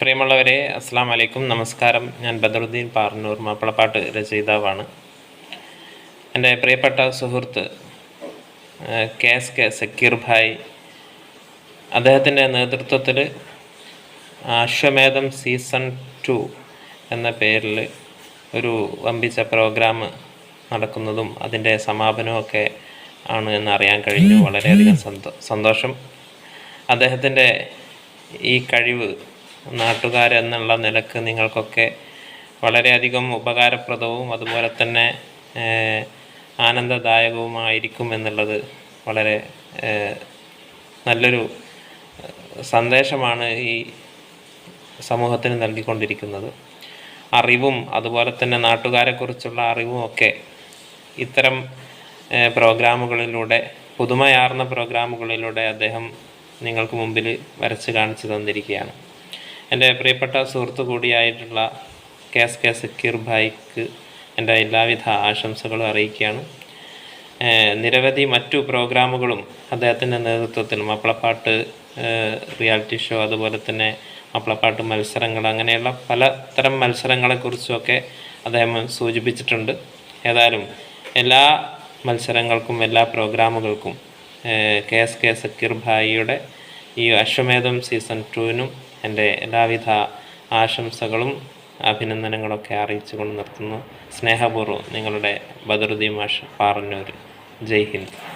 പ്രിയമുള്ളവരെ അസ്സാം വലൈക്കും നമസ്കാരം. ഞാൻ ബദറുദ്ദീൻ പാർന്നൂർ മാപ്പിളപ്പാട്ട് രചയിതാവാണ്. എന്റെ പ്രിയപ്പെട്ട സുഹൃത്ത് K S K Zakir bhai. അദ്ദേഹത്തിന്റെ നേതൃത്വത്തിൽ അശ്വമേധം സീസൺ ടു എന്ന പേരിൽ ഒരു വമ്പിച്ച പ്രോഗ്രാം നടക്കുന്നതും അതിന്റെ സമാപനമൊക്കെ ആണ് എന്നറിയാൻ കഴിഞ്ഞു. വളരെയധികം സന്തോ സന്തോഷം. അദ്ദേഹത്തിന്റെ ഈ കഴിവ് നാട്ടുകാരെന്നുള്ള നിലയ്ക്ക് നിങ്ങൾക്കൊക്കെ വളരെയധികം ഉപകാരപ്രദവും അതുപോലെ തന്നെ ആനന്ദദായകവുമായിരിക്കും എന്നുള്ളത് വളരെ നല്ലൊരു സന്ദേശമാണ് ഈ സമൂഹത്തിന് നൽകിക്കൊണ്ടിരിക്കുന്നത്. അറിവും അതുപോലെ തന്നെ നാട്ടുകാരെക്കുറിച്ചുള്ള അറിവും ഒക്കെ ഇത്തരം പ്രോഗ്രാമുകളിലൂടെ പുതുമയാർന്ന പ്രോഗ്രാമുകളിലൂടെ അദ്ദേഹം നിങ്ങൾക്ക് മുമ്പിൽ വരച്ച് കാണിച്ചു തന്നിരിക്കുകയാണ്. എന്റെ പ്രിയപ്പെട്ട സുഹൃത്തു കൂടിയായിട്ടുള്ള കെ എസ് കെ സക്കീർ ഭായിക്ക് എന്റെ എല്ലാവിധ ആശംസകളും അറിയിക്കുകയാണ്. നിരവധി മറ്റു പ്രോഗ്രാമുകളും അദ്ദേഹത്തിന്റെ നേതൃത്വത്തിൽ മാപ്പിളപ്പാട്ട് റിയാലിറ്റി ഷോ അതുപോലെ തന്നെ മാപ്പിളപ്പാട്ട് മത്സരങ്ങൾ അങ്ങനെയുള്ള പലതരം മത്സരങ്ങളെക്കുറിച്ചുമൊക്കെ അദ്ദേഹം സൂചിപ്പിച്ചിട്ടുണ്ട്. ഏതായാലും എല്ലാ മത്സരങ്ങൾക്കും എല്ലാ പ്രോഗ്രാമുകൾക്കും കെ എസ് കെ സക്കീർ ഭായിയുടെ ഈ അശ്വമേധം സീസൺ ടുവിനും എന്റെ എല്ലാവിധ ആശംസകളും അഭിനന്ദനങ്ങളൊക്കെ അറിയിച്ചുകൊണ്ട് നിർത്തുന്നു. സ്നേഹപൂർവം നിങ്ങളുടെ ബദറുദ്ദീൻ പാറന്നൂർ. ജയ് ഹിന്ദ്.